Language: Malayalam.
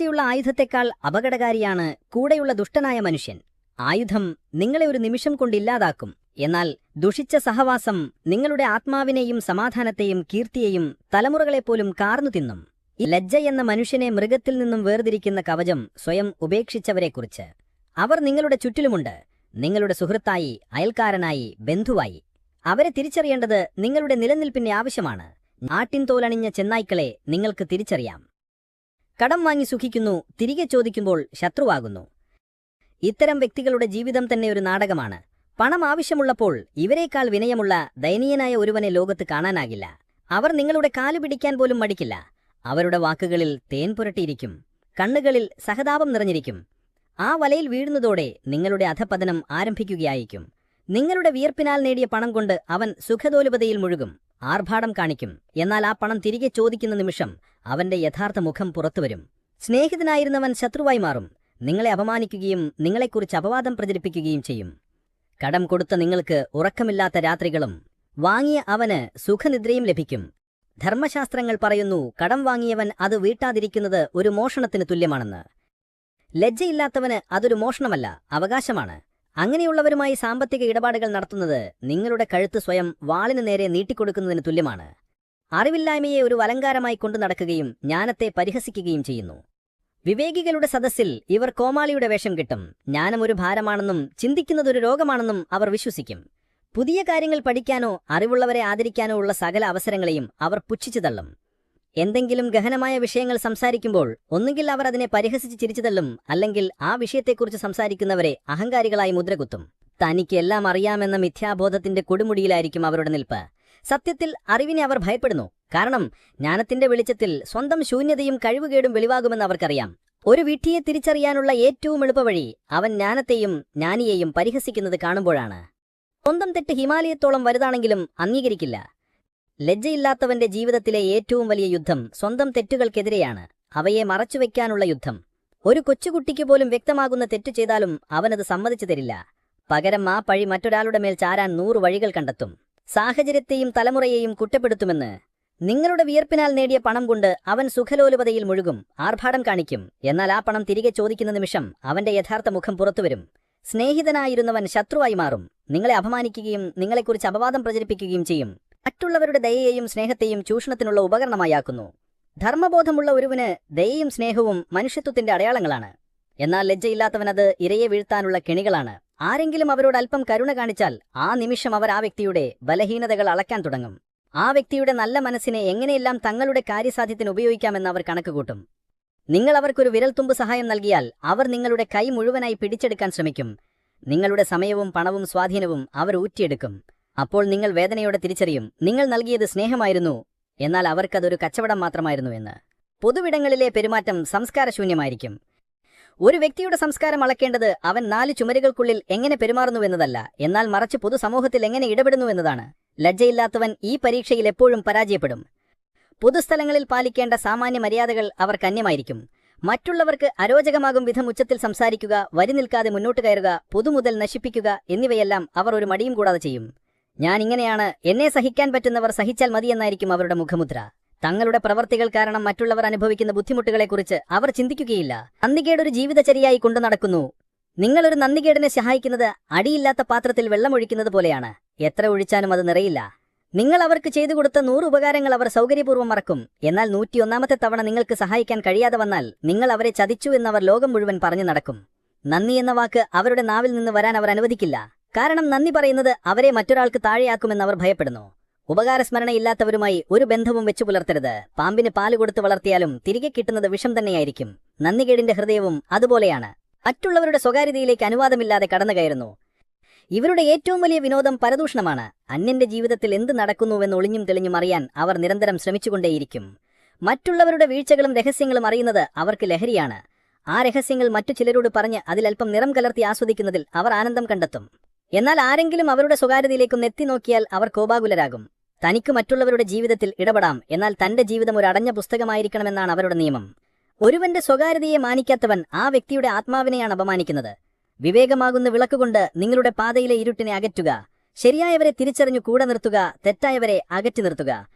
യുള്ള ആയുധത്തെക്കാൾ അപകടകാരിയാണ് കൂടെയുള്ള ദുഷ്ടനായ മനുഷ്യൻ. ആയുധം നിങ്ങളെ ഒരു നിമിഷം കൊണ്ടില്ലാതാക്കും എന്നാൽ ദുഷിച്ച സഹവാസം നിങ്ങളുടെ ആത്മാവിനെയും സമാധാനത്തെയും കീർത്തിയെയും തലമുറകളെപ്പോലും കാർന്നു തിന്നും. ലജ്ജ എന്ന മനുഷ്യനെ മൃഗത്തിൽ നിന്നും വേർതിരിക്കുന്ന കവചം സ്വയം ഉപേക്ഷിച്ചവരെക്കുറിച്ച്. അവർ നിങ്ങളുടെ ചുറ്റിലുമുണ്ട്. നിങ്ങളുടെ സുഹൃത്തായി അയൽക്കാരനായി ബന്ധുവായി. അവരെ തിരിച്ചറിയേണ്ടത് നിങ്ങളുടെ നിലനിൽപ്പിന്റെ ആവശ്യമാണ്. നാട്ടിൻ തോലണിഞ്ഞ ചെന്നായ്ക്കളെ നിങ്ങൾക്ക് തിരിച്ചറിയാം. കടം വാങ്ങി സുഖിക്കുന്നു തിരികെ ചോദിക്കുമ്പോൾ ശത്രുവാകുന്നു. ഇത്തരം വ്യക്തികളുടെ ജീവിതം തന്നെ ഒരു നാടകമാണ്. പണം ആവശ്യമുള്ളപ്പോൾ ഇവരെക്കാൾ വിനയമുള്ള ദയനീയനായ ഒരുവനെ ലോകത്ത് കാണാനാകില്ല. അവർ നിങ്ങളുടെ കാലു പിടിക്കാൻ പോലും മടിക്കില്ല. അവരുടെ വാക്കുകളിൽ തേൻ പുരട്ടിയിരിക്കും. കണ്ണുകളിൽ സഹതാപം നിറഞ്ഞിരിക്കും. ആ വലയിൽ വീഴുന്നതോടെ നിങ്ങളുടെ അധപതനം ആരംഭിക്കുകയായിരിക്കും. നിങ്ങളുടെ വിയർപ്പിനാൽ നേടിയ പണം കൊണ്ട് അവൻ സുഖദോലുപതയിൽ മുഴുകും. ആർഭാടം കാണിക്കും. എന്നാൽ ആ പണം തിരികെ ചോദിക്കുന്ന നിമിഷം അവന്റെ യഥാർത്ഥ മുഖം പുറത്തുവരും. സ്നേഹിതനായിരുന്നവൻ ശത്രുവായി മാറും. നിങ്ങളെ അപമാനിക്കുകയും നിങ്ങളെക്കുറിച്ച് അപവാദം പ്രചരിപ്പിക്കുകയും ചെയ്യും. കടം കൊടുത്ത നിങ്ങൾക്ക് ഉറക്കമില്ലാത്ത രാത്രികളും വാങ്ങിയ അവന് സുഖനിദ്രയും ലഭിക്കും. ധർമ്മശാസ്ത്രങ്ങൾ പറയുന്നു കടം വാങ്ങിയവൻ അത് വീട്ടാതിരിക്കുന്നത് ഒരു മോഷണത്തിന് തുല്യമാണെന്ന്. ലജ്ജയില്ലാത്തവന് അതൊരു മോഷണമല്ല അവകാശമാണ്. അങ്ങനെയുള്ളവരുമായി സാമ്പത്തിക ഇടപാടുകൾ നടത്തുന്നത് നിങ്ങളുടെ കഴുത്ത് സ്വയം വാളിനു നേരെ നീട്ടിക്കൊടുക്കുന്നതിന് തുല്യമാണ്. അറിവില്ലായ്മയെ ഒരു അലങ്കാരമായി കൊണ്ടു നടക്കുകയും ജ്ഞാനത്തെ പരിഹസിക്കുകയും ചെയ്യുന്നു. വിവേകികളുടെ സദസ്സിൽ ഇവർ കോമാളിയുടെ വേഷം കിട്ടും. ജ്ഞാനം ഒരു ഭാരമാണെന്നും ചിന്തിക്കുന്നതൊരു രോഗമാണെന്നും അവർ വിശ്വസിക്കും. പുതിയ കാര്യങ്ങൾ പഠിക്കാനോ അറിവുള്ളവരെ ആദരിക്കാനോ ഉള്ള സകല അവസരങ്ങളെയും അവർ പുച്ഛിച്ചു തള്ളും. എന്തെങ്കിലും ഗഹനമായ വിഷയങ്ങൾ സംസാരിക്കുമ്പോൾ ഒന്നുകിൽ അവർ അതിനെ പരിഹസിച്ച് ചിരിച്ചു തള്ളും അല്ലെങ്കിൽ ആ വിഷയത്തെക്കുറിച്ച് സംസാരിക്കുന്നവരെ അഹങ്കാരികളായി മുദ്രകുത്തും. തനിക്ക് എല്ലാം അറിയാമെന്ന മിഥ്യാബോധത്തിന്റെ കൊടുമുടിയിലായിരിക്കും അവരുടെ നിൽപ്പ്. സത്യത്തിൽ അറിവിനെ അവർ ഭയപ്പെടുന്നു. കാരണം ജ്ഞാനത്തിന്റെ വെളിച്ചത്തിൽ സ്വന്തം ശൂന്യതയും കഴിവുകേടും വെളിവാകുമെന്ന് അവർക്കറിയാം. ഒരു വിട്ടിയെ തിരിച്ചറിയാനുള്ള ഏറ്റവും എളുപ്പവഴി അവൻ ജ്ഞാനത്തെയും ജ്ഞാനിയെയും പരിഹസിക്കുന്നത് കാണുമ്പോഴാണ്. സ്വന്തം തെറ്റ് ഹിമാലയത്തോളം വലുതാണെങ്കിലും അംഗീകരിക്കില്ല. ലജ്ജയില്ലാത്തവന്റെ ജീവിതത്തിലെ ഏറ്റവും വലിയ യുദ്ധം സ്വന്തം തെറ്റുകൾക്കെതിരെയാണ്. അവയെ മറച്ചുവെക്കാനുള്ള യുദ്ധം. ഒരു കൊച്ചുകുട്ടിക്ക് പോലും വ്യക്തമാകുന്ന തെറ്റു ചെയ്താലും അവനത് സമ്മതിച്ചു തരില്ല. പകരം ആ പഴി മറ്റൊരാളുടെ മേൽ ചാരാൻ നൂറു വഴികൾ കണ്ടെത്തും. സാഹചര്യത്തെയും തലമുറയെയും കുറ്റപ്പെടുത്തുമെന്ന്. നിങ്ങളുടെ വിയർപ്പിനാൽ നേടിയ പണം കൊണ്ട് അവൻ സുഖലോലുപതയിൽ മുഴുകും ആർഭാടം കാണിക്കും. എന്നാൽ ആ പണം തിരികെ ചോദിക്കുന്ന നിമിഷം അവന്റെ യഥാർത്ഥ മുഖം പുറത്തുവരും. സ്നേഹിതനായിരുന്നവൻ ശത്രുവായി മാറും. നിങ്ങളെ അപമാനിക്കുകയും നിങ്ങളെക്കുറിച്ച് അപവാദം പ്രചരിപ്പിക്കുകയും ചെയ്യും. മറ്റുള്ളവരുടെ ദയയെയും സ്നേഹത്തെയും ചൂഷണത്തിനുള്ള ഉപകരണമായാക്കുന്നു. ധർമ്മബോധമുള്ള ഒരുവന് ദയയും സ്നേഹവും മനുഷ്യത്വത്തിന്റെ അടയാളങ്ങളാണ്. എന്നാൽ ലജ്ജയില്ലാത്തവനത് ഇരയെ വീഴ്ത്താനുള്ള കെണികളാണ്. ആരെങ്കിലും അവരോട് അല്പം കരുണ കാണിച്ചാൽ ആ നിമിഷം അവർ ആ വ്യക്തിയുടെ ബലഹീനതകൾ അളക്കാൻ തുടങ്ങും. ആ വ്യക്തിയുടെ നല്ല മനസ്സിനെ എങ്ങനെയെല്ലാം തങ്ങളുടെ കാര്യസാധ്യത്തിന് ഉപയോഗിക്കാമെന്ന് അവർ കണക്കുകൂട്ടും നിങ്ങൾ അവർക്കൊരു വിരൽത്തുമ്പ് സഹായം നൽകിയാൽ അവർ നിങ്ങളുടെ കൈ മുഴുവനായി പിടിച്ചെടുക്കാൻ ശ്രമിക്കും. നിങ്ങളുടെ സമയവും പണവും സ്വാധീനവും അവർ ഊറ്റിയെടുക്കും. അപ്പോൾ നിങ്ങൾ വേദനയോടെ തിരിച്ചറിയും നിങ്ങൾ നൽകിയത് സ്നേഹമായിരുന്നു എന്നാൽ അവർക്കതൊരു കച്ചവടം മാത്രമായിരുന്നു എന്ന്. പൊതുവിടങ്ങളിലെ പെരുമാറ്റം സംസ്കാരശൂന്യമായിരിക്കും. ഒരു വ്യക്തിയുടെ സംസ്കാരം അളക്കേണ്ടത് അവൻ നാല് ചുമരുകൾക്കുള്ളിൽ എങ്ങനെ പെരുമാറുന്നുവെന്നതല്ല എന്നാൽ മറച്ച് പൊതുസമൂഹത്തിൽ എങ്ങനെ ഇടപെടുന്നു ഇടപെടുന്നുവെന്നതാണ് ലജ്ജയില്ലാത്തവൻ ഈ പരീക്ഷയിൽ എപ്പോഴും പരാജയപ്പെടും. പൊതുസ്ഥലങ്ങളിൽ പാലിക്കേണ്ട സാമാന്യ മര്യാദകൾ അവർക്ക് അന്യമായിരിക്കും. മറ്റുള്ളവർക്ക് അരോചകമാകും വിധം ഉച്ചത്തിൽ സംസാരിക്കുക വരി നിൽക്കാതെ മുന്നോട്ട് കയറുക പൊതുമുതൽ നശിപ്പിക്കുക എന്നിവയെല്ലാം അവർ ഒരു മടിയും കൂടാതെ ചെയ്യും. ഞാൻ ഇങ്ങനെയാണ് എന്നെ സഹിക്കാൻ പറ്റുന്നവർ സഹിച്ചാൽ മതിയെന്നായിരിക്കും അവരുടെ മുഖമുദ്ര. തങ്ങളുടെ പ്രവർത്തികൾ കാരണം മറ്റുള്ളവർ അനുഭവിക്കുന്ന ബുദ്ധിമുട്ടുകളെക്കുറിച്ച് അവർ ചിന്തിക്കുകയില്ല. നന്ദികേടൊരു ജീവിതചര്യയായി കൊണ്ടു നടക്കുന്നു. നിങ്ങളൊരു നന്ദികേടിനെ സഹായിക്കുന്നത് അടിയില്ലാത്ത പാത്രത്തിൽ വെള്ളമൊഴിക്കുന്നത് പോലെയാണ്. എത്ര ഒഴിച്ചാലും അത് നിറയില്ല. നിങ്ങൾ അവർക്ക് ചെയ്തു കൊടുത്ത നൂറ് ഉപകാരങ്ങൾ അവർ സൗകര്യപൂർവം മറക്കും. എന്നാൽ നൂറ്റിയൊന്നാമത്തെ തവണ നിങ്ങൾക്ക് സഹായിക്കാൻ കഴിയാതെ വന്നാൽ നിങ്ങൾ അവരെ ചതിച്ചു എന്നവർ ലോകം മുഴുവൻ പറഞ്ഞു നടക്കും. നന്ദി എന്ന വാക്ക് അവരുടെ നാവിൽ നിന്ന് വരാൻ അവർ അനുവദിക്കില്ല. കാരണം നന്ദി പറയുന്നത് അവരെ മറ്റൊരാൾക്ക് താഴെയാക്കുമെന്ന് അവർ ഭയപ്പെടുന്നു. ഉപകാരസ്മരണയില്ലാത്തവരുമായി ഒരു ബന്ധവും വെച്ചു പുലർത്തരുത്. പാമ്പിന് പാൽ കൊടുത്ത് വളർത്തിയാലും തിരികെ കിട്ടുന്നത് വിഷം തന്നെയായിരിക്കും. നന്ദികേടിന്റെ ഹൃദയവും അതുപോലെയാണ്. മറ്റുള്ളവരുടെ സ്വകാര്യതയിലേക്ക് അനുവാദമില്ലാതെ കടന്നു കയറുന്നു. ഇവരുടെ ഏറ്റവും വലിയ വിനോദം പരദൂഷണമാണ്. അന്യന്റെ ജീവിതത്തിൽ എന്ത് നടക്കുന്നുവെന്ന് ഒളിഞ്ഞും തെളിഞ്ഞും അറിയാൻ അവർ നിരന്തരം ശ്രമിച്ചുകൊണ്ടേയിരിക്കും. മറ്റുള്ളവരുടെ വീഴ്ചകളും രഹസ്യങ്ങളും അറിയുന്നത് അവർക്ക് ലഹരിയാണ്. ആ രഹസ്യങ്ങൾ മറ്റു ചിലരോട് പറഞ്ഞ് അതിലൽപ്പം നിറം കലർത്തി ആസ്വദിക്കുന്നതിൽ അവർ ആനന്ദം കണ്ടെത്തും. എന്നാൽ ആരെങ്കിലും അവരുടെ സ്വകാര്യതയിലേക്കും എത്തി നോക്കിയാൽ അവർ കോപാകുലരാകും. തനിക്ക് മറ്റുള്ളവരുടെ ജീവിതത്തിൽ ഇടപെടാം. എന്നാൽ തന്റെ ജീവിതം ഒരു അടഞ്ഞ പുസ്തകമായിരിക്കണമെന്നാണ് അവരുടെ നിയമം. ഒരുവന്റെ സ്വകാര്യതയെ മാനിക്കാത്തവൻ ആ വ്യക്തിയുടെ ആത്മാവിനെയാണ് അപമാനിക്കുന്നത്. വിവേകമാകുന്ന വിളക്കുകൊണ്ട് നിങ്ങളുടെ പാതയിലെ ഇരുട്ടിനെ അകറ്റുക. ശരിയായവരെ തിരിച്ചറിഞ്ഞു കൂടെ നിർത്തുക. തെറ്റായവരെ അകറ്റി നിർത്തുക.